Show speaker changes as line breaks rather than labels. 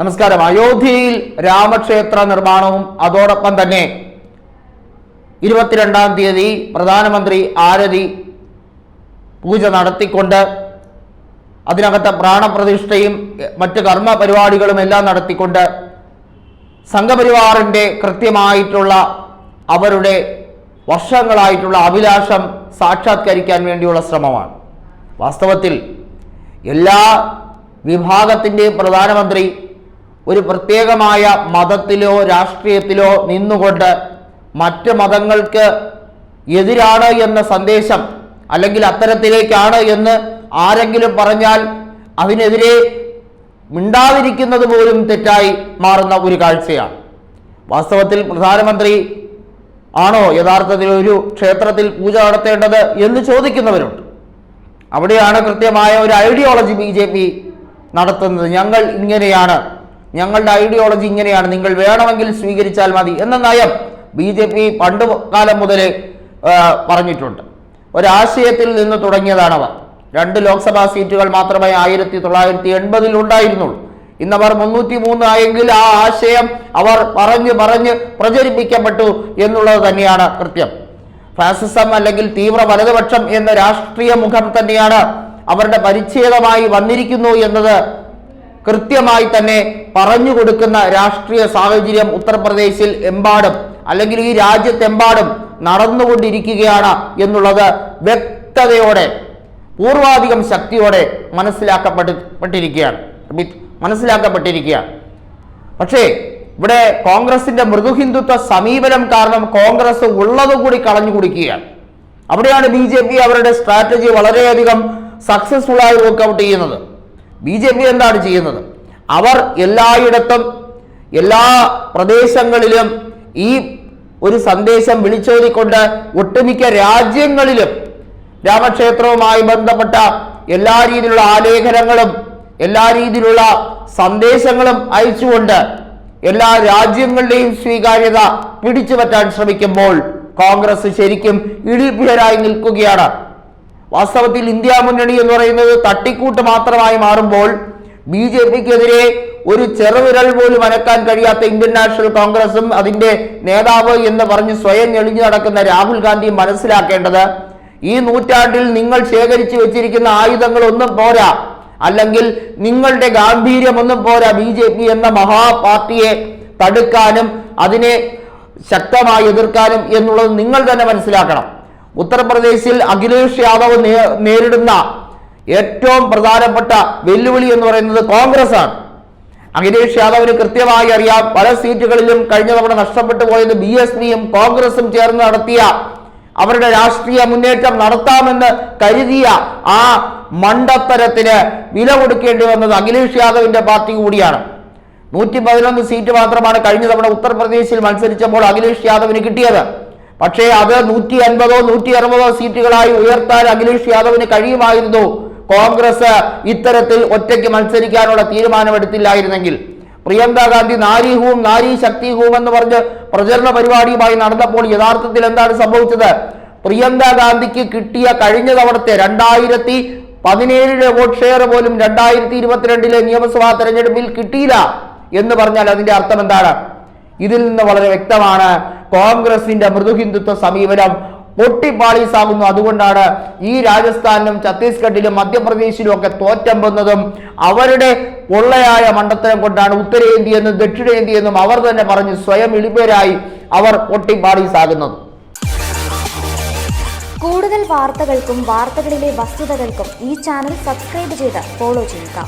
നമസ്കാരം. അയോധ്യയിൽ രാമക്ഷേത്ര നിർമ്മാണവും അതോടൊപ്പം തന്നെ ഇരുപത്തിരണ്ടാം തീയതി പ്രധാനമന്ത്രി ആരതി പൂജ നടത്തിക്കൊണ്ട് അതിനകത്ത് പ്രാണപ്രതിഷ്ഠയും മറ്റ് കർമ്മ പരിപാടികളും എല്ലാം നടത്തിക്കൊണ്ട് സംഘപരിവാറിന്റെ കൃത്യമായിട്ടുള്ള അവരുടെ വർഷങ്ങളായിട്ടുള്ള അഭിലാഷം സാക്ഷാത്കരിക്കാൻ വേണ്ടിയുള്ള ശ്രമമാണ്. വാസ്തവത്തിൽ എല്ലാ വിഭാഗത്തിന്റെയും പ്രധാനമന്ത്രി ഒരു പ്രത്യേകമായ മതത്തിലോ രാഷ്ട്രീയത്തിലോ നിന്നുകൊണ്ട് മറ്റ് മതങ്ങൾക്ക് എതിരാണ് എന്ന സന്ദേശം അല്ലെങ്കിൽ അത്തരത്തിലേക്കാണ് എന്ന് ആരെങ്കിലും പറഞ്ഞാൽ അതിനെതിരെ മിണ്ടാതിരിക്കുന്നത് പോലും തെറ്റായി മാറുന്ന ഒരു കാഴ്ചയാണ്. വാസ്തവത്തിൽ പ്രധാനമന്ത്രി ആണോ യഥാർത്ഥത്തിൽ ഒരു ക്ഷേത്രത്തിൽ പൂജ നടത്തേണ്ടത് എന്ന് ചോദിക്കുന്നവരുണ്ട്. അവിടെയാണ് കൃത്യമായ ഒരു ഐഡിയോളജി ബി നടത്തുന്നത്. ഞങ്ങൾ ഇങ്ങനെയാണ് ഞങ്ങളുടെ ഐഡിയോളജി ഇങ്ങനെയാണ്. നിങ്ങൾ വേണമെങ്കിൽ സ്വീകരിച്ചാൽ മതി എന്ന നയം ബി ജെ പി പണ്ട് കാലം മുതലേ പറഞ്ഞിട്ടുണ്ട്. ഒരാശയത്തിൽ നിന്ന് തുടങ്ങിയതാണവർ രണ്ട് ലോക്സഭാ സീറ്റുകൾ മാത്രമേ ആയിരത്തി തൊള്ളായിരത്തി എൺപതിൽ ഉണ്ടായിരുന്നുള്ളൂ. ഇന്നവർ മുന്നൂറ്റി മൂന്ന് ആയെങ്കിൽ ആ ആശയം അവർ പറഞ്ഞ് പറഞ്ഞ് പ്രചരിപ്പിക്കപ്പെട്ടു എന്നുള്ളത് തന്നെയാണ് കൃത്യം. ഫാസിസം അല്ലെങ്കിൽ തീവ്ര വലതുപക്ഷം എന്ന രാഷ്ട്രീയ മുഖം തന്നെയാണ് അവരുടെ പരിച്ഛേദമായി വന്നിരിക്കുന്നു എന്നത് കൃത്യമായി തന്നെ പറഞ്ഞു കൊടുക്കുന്ന രാഷ്ട്രീയ സാഹചര്യം ഉത്തർപ്രദേശിൽ എമ്പാടും അല്ലെങ്കിൽ ഈ രാജ്യത്തെമ്പാടും നടന്നുകൊണ്ടിരിക്കുകയാണ് എന്നുള്ളത് വ്യക്തതയോടെ പൂർവാധികം ശക്തിയോടെ മനസ്സിലാക്കപ്പെട്ടിരിക്കുകയാണ്. മനസ്സിലാക്കപ്പെട്ടിരിക്കുകയാണ്. പക്ഷേ ഇവിടെ കോൺഗ്രസിന്റെ മൃദുഹിന്ദുത്വ സമീപനം കാരണം കോൺഗ്രസ് ഉള്ളത് കൂടി കളഞ്ഞു കുടിക്കുകയാണ്. അവിടെയാണ് ബി അവരുടെ സ്ട്രാറ്റജി വളരെയധികം സക്സസ്ഫുൾ ആയി വർക്കൗട്ട് ചെയ്യുന്നത്. ബി ജെ പി എന്താണ് ചെയ്യുന്നത്? അവർ എല്ലായിടത്തും എല്ലാ പ്രദേശങ്ങളിലും ഈ ഒരു സന്ദേശം വിളിച്ചോതിക്കൊണ്ട് ഒട്ടുമിക്ക രാജ്യങ്ങളിലും രാമക്ഷേത്രവുമായി ബന്ധപ്പെട്ട എല്ലാ രീതിയിലുള്ള ആലേഖനങ്ങളും എല്ലാ രീതിയിലുള്ള സന്ദേശങ്ങളും അയച്ചുകൊണ്ട് എല്ലാ രാജ്യങ്ങളുടെയും സ്വീകാര്യത പിടിച്ചു പറ്റാൻ ശ്രമിക്കുമ്പോൾ കോൺഗ്രസ് ശരിക്കും ഇടിപ്പിഴരായി നിൽക്കുകയാണ്. വാസ്തവത്തിൽ ഇന്ത്യ മുന്നണി എന്ന് പറയുന്നത് തട്ടിക്കൂട്ട് മാത്രമായി മാറുമ്പോൾ ബി ജെ പിക്കെതിരെ ഒരു ചെറുവിരൽ പോലും അനക്കാൻ കഴിയാത്ത ഇന്ത്യൻ നാഷണൽ കോൺഗ്രസും അതിന്റെ നേതാവ് എന്ന് പറഞ്ഞ് സ്വയം ഞെളിഞ്ഞു നടക്കുന്ന രാഹുൽ ഗാന്ധിയും മനസ്സിലാക്കേണ്ടത് ഈ നൂറ്റാണ്ടിൽ നിങ്ങൾ ശേഖരിച്ചു വെച്ചിരിക്കുന്ന ആയുധങ്ങൾ ഒന്നും പോരാ. അല്ലെങ്കിൽ നിങ്ങളുടെ ഗാംഭീര്യം ഒന്നും പോരാ ബി ജെ പി എന്ന മഹാപാർട്ടിയെ തടുക്കാനും അതിനെ ശക്തമായി എതിർക്കാനും എന്നുള്ളത് നിങ്ങൾ തന്നെ മനസ്സിലാക്കണം. ഉത്തർപ്രദേശിൽ അഖിലേഷ് യാദവ് നേരിടുന്ന ഏറ്റവും പ്രധാനപ്പെട്ട വെല്ലുവിളി എന്ന് പറയുന്നത് കോൺഗ്രസ് ആണ് അഖിലേഷ് യാദവിന് കൃത്യമായി അറിയാം പല സീറ്റുകളിലും കഴിഞ്ഞ തവണ നഷ്ടപ്പെട്ടു പോയത് ബി എസ് പിയും കോൺഗ്രസും ചേർന്ന് നടത്തിയ അവരുടെ രാഷ്ട്രീയ മുന്നേറ്റം നടത്താമെന്ന് കരുതിയ ആ മണ്ടത്തരത്തിന് വില കൊടുക്കേണ്ടി വന്നത് അഖിലേഷ് യാദവിന്റെ പാർട്ടി കൂടിയാണ്. നൂറ്റി പതിനൊന്ന് സീറ്റ് മാത്രമാണ് കഴിഞ്ഞ തവണ ഉത്തർപ്രദേശിൽ മത്സരിച്ചപ്പോൾ അഖിലേഷ് യാദവിന് കിട്ടിയത്. പക്ഷേ അത് നൂറ്റി അൻപതോ നൂറ്റി അറുപതോ സീറ്റുകളായി ഉയർത്താൻ അഖിലേഷ് യാദവിന് കഴിയുമായിരുന്നു. കോൺഗ്രസ് ഇത്തരത്തിൽ ഒറ്റയ്ക്ക് മത്സരിക്കാനുള്ള തീരുമാനമെടുത്തില്ലായിരുന്നെങ്കിൽ. പ്രിയങ്ക ഗാന്ധി നാരീഹവും ശക്തി ഹൂം എന്ന് പറഞ്ഞ് പ്രചരണ പരിപാടിയുമായി നടന്നപ്പോൾ യഥാർത്ഥത്തിൽ എന്താണ് സംഭവിച്ചത്? പ്രിയങ്ക ഗാന്ധിക്ക് കിട്ടിയ കഴിഞ്ഞ തവണത്തെ രണ്ടായിരത്തി പതിനേഴിലെ വോട്ട് ഷെയർ പോലും രണ്ടായിരത്തി ഇരുപത്തിരണ്ടിലെ നിയമസഭാ തെരഞ്ഞെടുപ്പിൽ കിട്ടിയില്ല എന്ന് പറഞ്ഞാൽ അതിന്റെ അർത്ഥം എന്താണ് ഇതിൽ നിന്ന് വളരെ വ്യക്തമാണ് കോൺഗ്രസിന്റെ മൃദുഹിന്ദുത്വ സമീപനം പൊട്ടിപ്പാളീസാകുന്നു. അതുകൊണ്ടാണ് ഈ രാജസ്ഥാനിലും ഛത്തീസ്ഗഡിലും മധ്യപ്രദേശിലും ഒക്കെ തോറ്റമ്പുന്നതും അവരുടെ പൊള്ളയായ മണ്ടത്തരം കൊണ്ടാണ് ഉത്തരേന്ത്യ എന്നും ദക്ഷിണേന്ത്യ എന്നും അവർ തന്നെ പറഞ്ഞ് സ്വയം ഇളിപ്പേരായി അവർ പൊട്ടിപ്പാളീസാകുന്നത്.
കൂടുതൽ വാർത്തകൾക്കും വാർത്തകളിലെ വസ്തുതകൾക്കും ഈ ചാനൽ സബ്സ്ക്രൈബ് ചെയ്ത് ഫോളോ ചെയ്യുക.